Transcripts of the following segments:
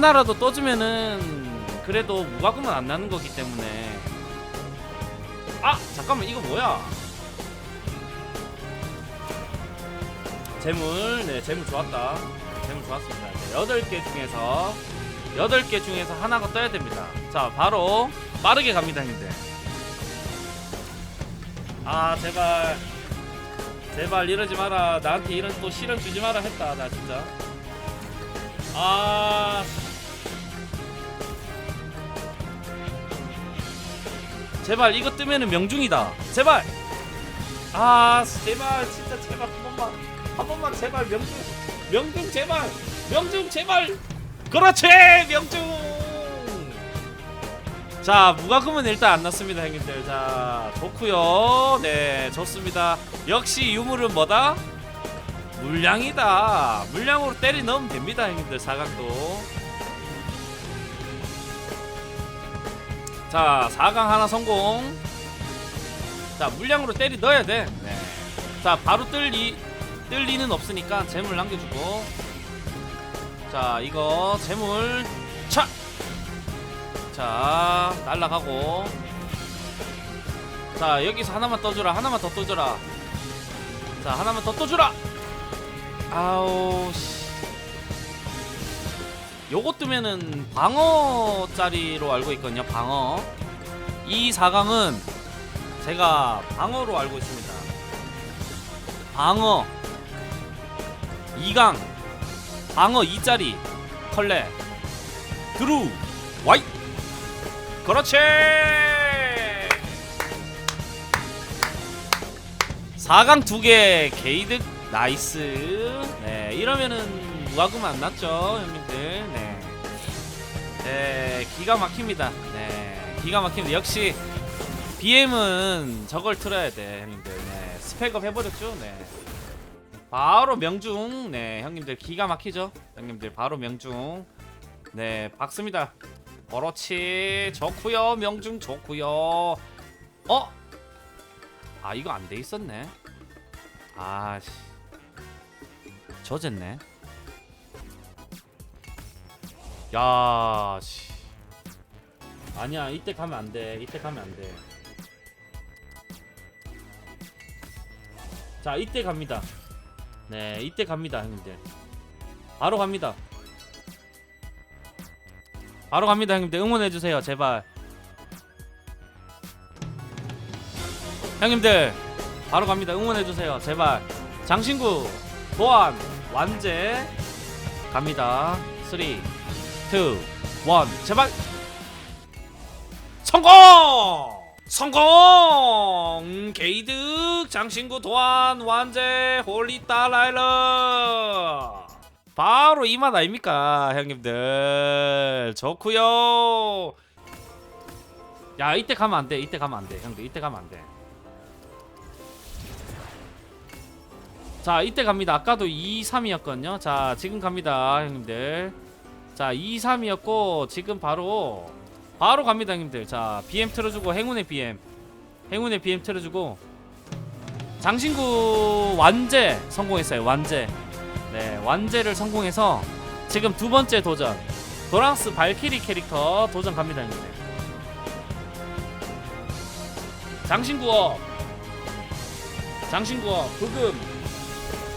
하나라도 떠주면은 그래도 무과금은 안 나는 거기 때문에. 아 잠깐만 이거 뭐야? 재물 네 재물 좋았다. 재물 좋았습니다. 이제 여덟 개 중에서 여덟 개 중에서 하나가 떠야 됩니다. 자 바로 빠르게 갑니다 형님들. 아 제발. 제발 이러지 마라. 나한테 이런 또 실현 주지 마라 했다 나 진짜. 아 제발 이거 뜨면은 명중이다. 제발! 아 제발 진짜 제발 한 번만. 한 번만 제발 명중 명중 제발 명중 제발! 그렇지! 명중! 자 무과금은 일단 안 났습니다 형님들. 자 좋구요. 네 좋습니다. 역시 유물은 뭐다? 물량이다. 물량으로 때리 넣으면 됩니다 형님들 사각도 자 4강 하나 성공. 자 물량으로 때리 넣어야 돼자 바로 뜰리 뜰 리는 없으니까 재물 남겨주고. 자 이거 재물 차! 자 날라가고. 자 여기서 하나만 떠주라. 하나만 더 떠주라. 자 하나만 더 떠주라. 아우 씨 요거 뜨면은 방어짜리로 알고 있거든요 방어. 이 4강은 제가 방어로 알고 있습니다. 방어 2강 방어 2짜리 컬레 드루 와이. 그렇지! 4강 2개 게이득 나이스. 네 이러면은 무과금 안 났죠 형님들. 네. 네 기가 막힙니다. 네 기가 막힙니다. 역시 BM은 저걸 틀어야 돼 형님들. 네 스펙업 해버렸죠? 네. 바로 명중. 네 형님들 기가 막히죠? 형님들 바로 명중. 네 박습니다. 그렇지 좋구요. 명중 좋구요. 어? 아 이거 안 돼 있었네. 아씨. 젖었네 야 씨. 아니야 이때 가면 안 돼. 이때 가면 안 돼. 자 이때 갑니다. 네 이때 갑니다 형님들. 바로 갑니다. 바로 갑니다 형님들. 응원해주세요 제발. 형님들 바로 갑니다. 응원해주세요 제발. 장신구 보안 완제. 갑니다. 3 2 1 제발. 성공! 성공! 게이득 장신구 도안 완제 홀리 딸라일러. 바로 이 맛 아닙니까 형님들? 좋구요. 야 이때 가면 안 돼 이때 가면 안 돼 형들. 이때 가면 안 돼. 자 이때 갑니다. 아까도 2, 3이었거든요. 자 지금 갑니다 형님들 자 2, 3이었고 지금 바로 바로 갑니다 형님들. 자 BM 틀어주고 행운의 BM 행운의 BM 틀어주고 장신구 완제 성공했어요 완제. 네 완제를 성공해서 지금 두 번째 도전. 도랑스 발키리 캐릭터 도전 갑니다 형님들. 장신구업. 장신구업. 부금.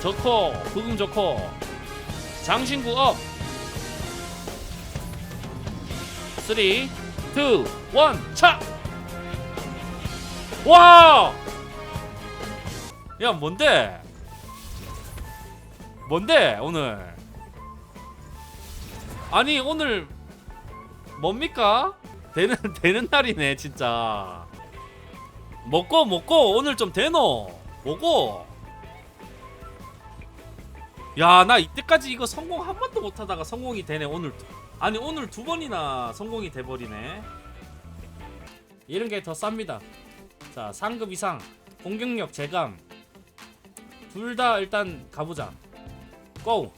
좋고 부금 좋고 장신구업 3 2 1 차! 와! 야 뭔데? 뭔데 오늘? 아니 오늘 뭡니까? 되는 되는 날이네 진짜. 먹고 먹고 오늘 좀 되노. 뭐고? 야 나 이때까지 이거 성공 한 번도 못 하다가 성공이 되네 오늘. 아니 오늘 두 번이나 성공이 돼버리네. 이런 게 더 쌉니다. 자 상급 이상 공격력 제감 둘 다 일단 가보자. 고!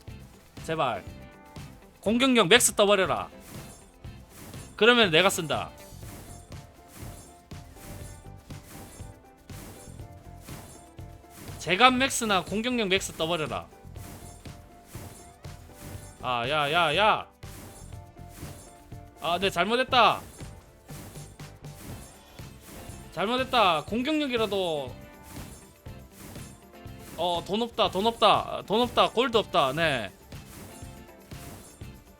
제발 공격력 맥스 떠버려라 그러면 내가 쓴다 제감 맥스나 공격력 맥스 떠버려라 아 야 야 야 아, 네 잘못했다. 잘못했다. 공격력이라도 어, 돈 없다. 돈 없다. 돈 없다. 골드 없다. 네.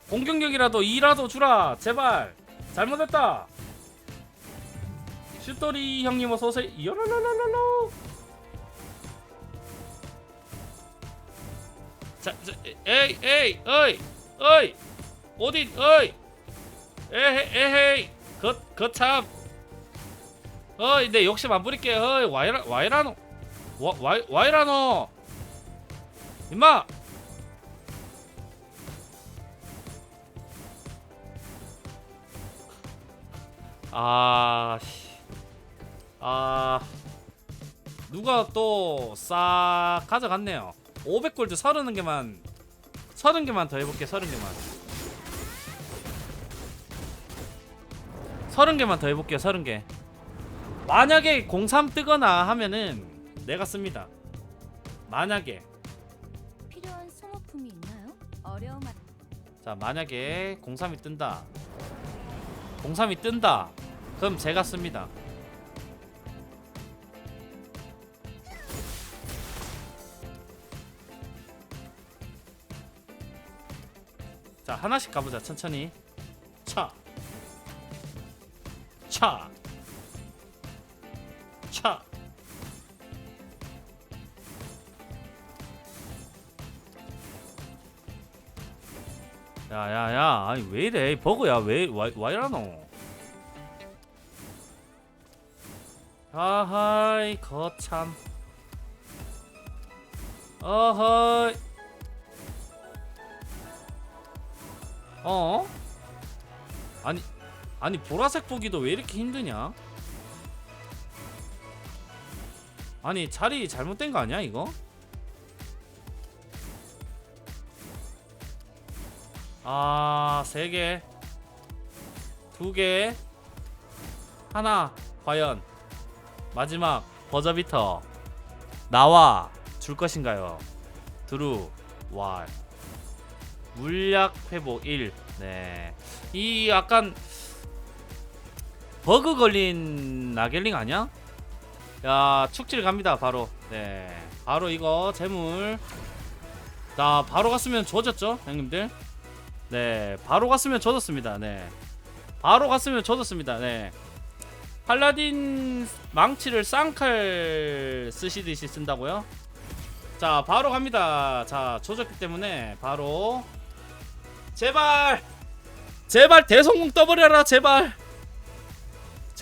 공격력이라도 2라도 주라. 제발. 잘못했다. 슈토리 형님 어서 오세요. 요로로로로로. 자, 자, 에이, 에이, 어이, 어이, 어디, 어이, 에헤, 에헤이, 거, 거참, 어이, 내 욕심 안 부릴게, 어이, 와이라, 와이라노, 와, 와이, 와이라노, 임마, 아, 씨, 아, 누가 또 싹 가져갔네요. 500골드 30개만 30개만 더 해볼게 30개만 30개만 더 해볼게요 30개. 만약에 03 뜨거나 하면은 내가 씁니다. 만약에. 필요한 소모품이 있나요? 어려움 안자 만약에 03이 뜬다. 03이 뜬다. 그럼 제가 씁니다. 자 하나씩 가보자 천천히. 차 차. 차. 야야야 아니 왜 이래 버그야 왜 와, 와 이러노 아하이 거참 어허이 어? 아니 아니 보라색 보기도 왜 이렇게 힘드냐 아니 자리 잘못된 거 아니야 이거? 아, 세 개. 두 개. 하나. 과연 마지막 버저비터 나와 줄 것인가요? 드루 왈 물약 회복 1. 네. 이 약간 버그 걸린 나겔링 아니야? 야, 축질 갑니다. 바로. 네. 바로 이거 재물 자, 바로 갔으면 좋아졌죠, 형님들? 네, 바로 갔으면 젖었습니다. 네, 바로 갔으면 젖었습니다. 네, 팔라딘 망치를 쌍칼 쓰시듯이 쓴다고요? 자, 바로 갑니다. 자, 젖었기 때문에 바로 제발, 제발 대성공 떠버려라, 제발,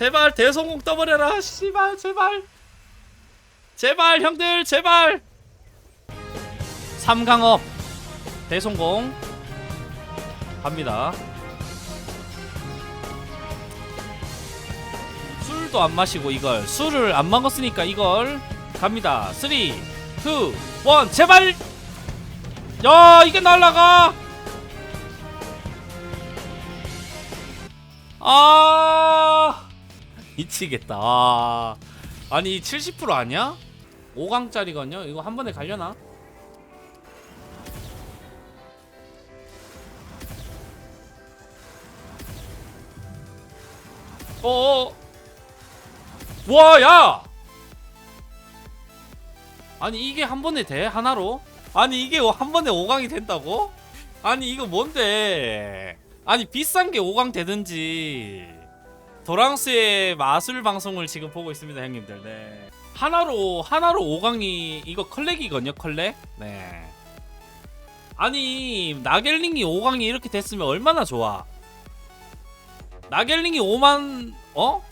제발 대성공 떠버려라, 씨발, 제발, 제발 형들, 제발. 삼강업 대성공. 갑니다. 술도 안 마시고 이걸 술을 안 먹었으니까 이걸 갑니다. 3 2 1 제발 야 이게 날라가 아 미치겠다 아. 아니 70% 아니야? 5강짜리거든요 이거 한 번에 갈려나? 어어 와 야! 아니 이게 한 번에 돼? 하나로? 아니 이게 한 번에 5강이 된다고? 아니 이거 뭔데 아니 비싼 게 5강 되든지 도랑스의 마술 방송을 지금 보고 있습니다 형님들 네 하나로 하나로 5강이 이거 컬렉이거든요 컬렉 네 아니 나겔링이 5강이 이렇게 됐으면 얼마나 좋아 나겔링이 5만 어?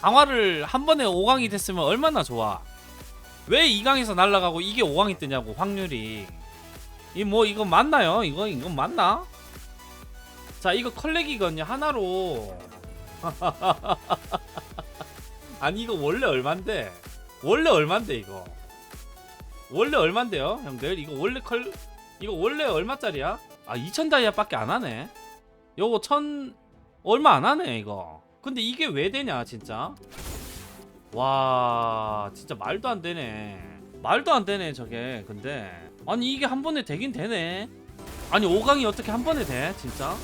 강화를 한 번에 5강이 됐으면 얼마나 좋아. 왜 2강에서 날아가고 이게 5강이 뜨냐고 확률이. 이 뭐 이거 맞나요? 이거 이거 맞나? 자 이거 컬렉이거든요 하나로. 아니 이거 원래 얼만데? 원래 얼만데 이거? 원래 얼만데요, 형들? 이거 원래 컬 이거 원래 얼마짜리야? 아 2천 다이아밖에 안 하네. 요거 천 얼마 안 하네 이거. 근데 이게 왜 되냐 진짜? 와 진짜 말도 안 되네. 말도 안 되네 저게. 근데 아니 이게 한 번에 되긴 되네. 아니 5강이 어떻게 한 번에 돼? 진짜?